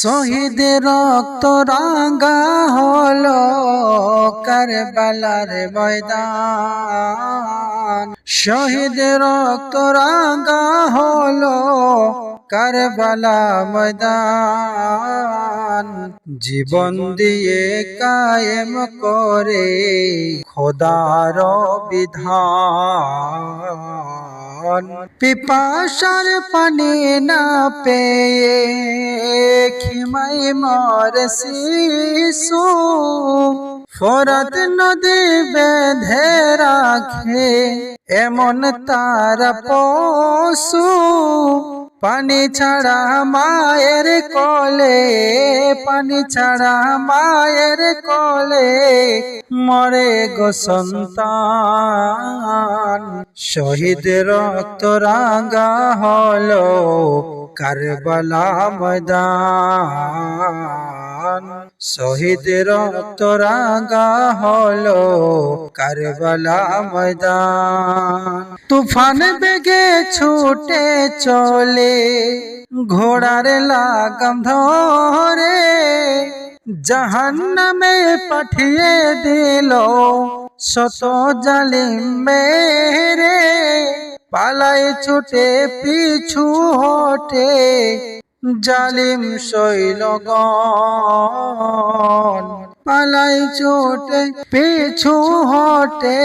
শহীদের রক্ত রাঙ্গা হলো কারবালার ময়দান। শহীদের রক্ত রাঙ্গা কারবালা ময়দান, জীবন দিয়ে কায়েম করে খোদার বিধান। পিপাসার পানি না পেয়ে খিমাই মর শিশু, ফরাত নদী বেঁধে রাখে এমন তার পশু। পানি ছাড়া মায়ের কলে, পানি ছাড়া মায়ের কলে মরে গো সন্তান। শহীদ রক্ত রাঙ্গা হলো কারবালা ময়দান। শহীদ রক্ত রাঙ্গা হলো কারবালা ময়দান। তুফান বেগে ছুটে চলে, ঘোড়ার লাগাম ধরে জাহান নামে পাঠিয়ে দিল শত জালিম মেরে। পালাই ছুটে পিছু হটে জালিম শৈলগণ পালাই ছুটে পিছু হটে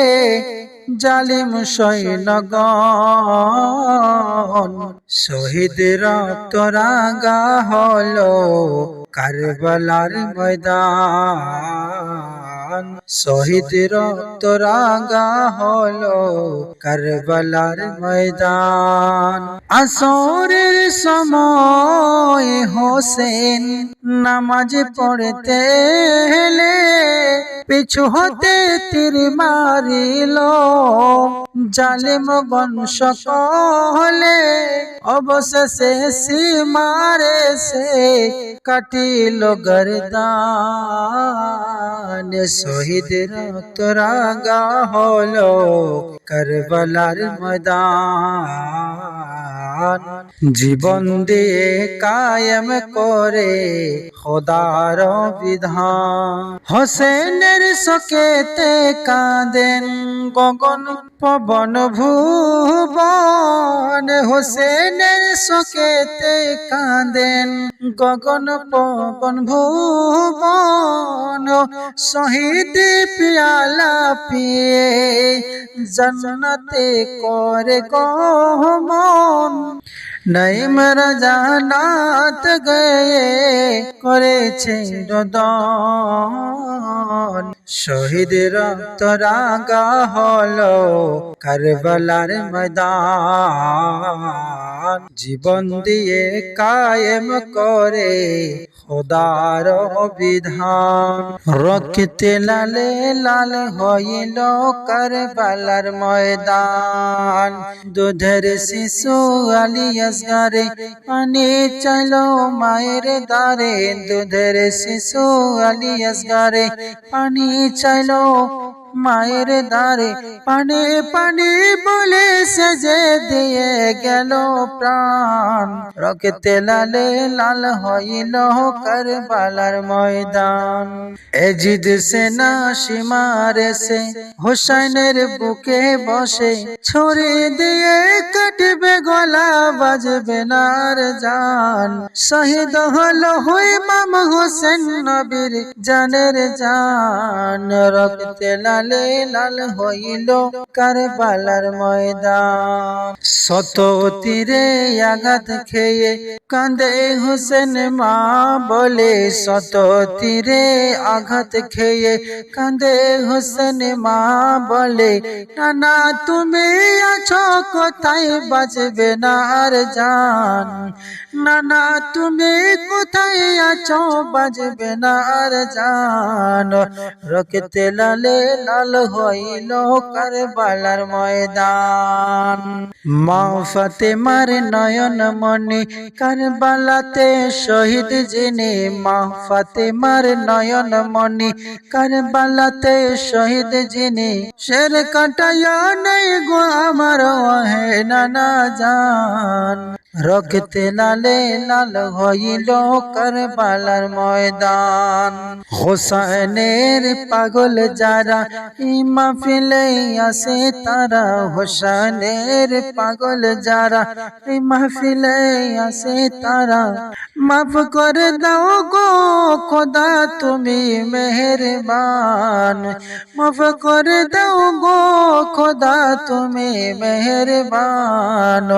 জালিম শৈলগণ শহীদ রক্ত রাঙ্গা হলো কারবালার ময়দান শহীদ রক্ত রাঙ্গা হলো কারবালার ময়দান আসরের সময় হোসেন নামাজ পড়তে এলে পিছু হতে তীর মারিল। জালিম বংশ কহলে অবশেষে সীমারে সে কাটিল গরদান। শহীদ রক্ত রাঙ্গা হলো কারবালার ময়দান। জীবন দিয়ে কায়েম করে খোদার বিধান। হোসেনের শোকেতে কাঁদেন গগন পবন ভুবন। হোসেনের শোকেতে কাঁদেন গগন পবন ভুবন। শহীদ পিয়ালা পিয়ে জন্নতে করে নইম রাজানাত গয়ে করেছে রদন শহীদ রক্ত রাগা হলো কারবালার ময়দান। জীবন দিয়ে কায়েম করে খোদার বিধান রক্তে লালে লাল হইল কারবালার ময়দান। দুধের শিশু আলী আসগারে পানি চাইলো মায়ের দারে দুধের শিশু আলী আসগারে পানি চাইলো মায়ের দারে পানি পানি বলে সেজে দিয়ে গেল প্রাণ। রক্তে লালে লাল হইল কারবালার ময়দান। এজিদ সেনা সীমারে সে হোসাইনের বুকে বসে ছড়ি দিয়ে কাটবে গলা বাজবে নার জান। শহীদ হলো হই মাম হোসেন নবীর জানের জান। রক্তে লালে লাল হইল কারবালার ময়দান। শত তীরে আঘাত খেয়ে কান্দে হোসেন মা বলে শত তীরে আঘাত খেয়ে কান্দে হোসেন মা বলে, নানা, তুমি আছো কোথায়? বাঁচবে না আর জান। নানা, তুমি কোথায় আছো? বাজবে না আর জান। রক্তে লালে লাল হইল কারবালার ময়দান। মা ফাতেমার নয়ন মনি কারবালাতে শহীদ যিনি মা ফাতেমার নয়ন মনি কারবালাতে শহীদ যিনি, শের কাটায় নেই গো আমার হে নানা জান। রক্তে লালে লাল হইল কারবালার ময়দান হোসাইনের পাগল যারা এই মাহফিলে আসে তারা হোসাইনের পাগল যারা এই মাহফিলে আসে তারা মাফ করে দাও গো খোদা তুমি মেহরবান মাফ করে দাও গো খোদা, তুমি মেহেরবান।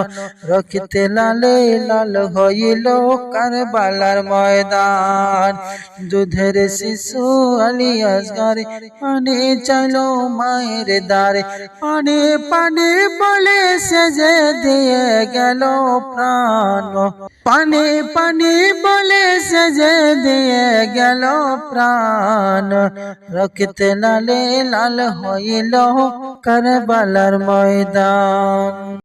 রখিতে লালে লাল হইল কারবালার ময়দান। দুধের শিশু আলী আসগারে পানি চাইলো মায়ের দ্বারে। পানি পানি বলে সেজে দিয়ে গেল প্রাণ। পানি পানি বলে সেজে দিয়ে গেল প্রাণ। রক্তে লালে লাল হইল কারবালার ময়দান।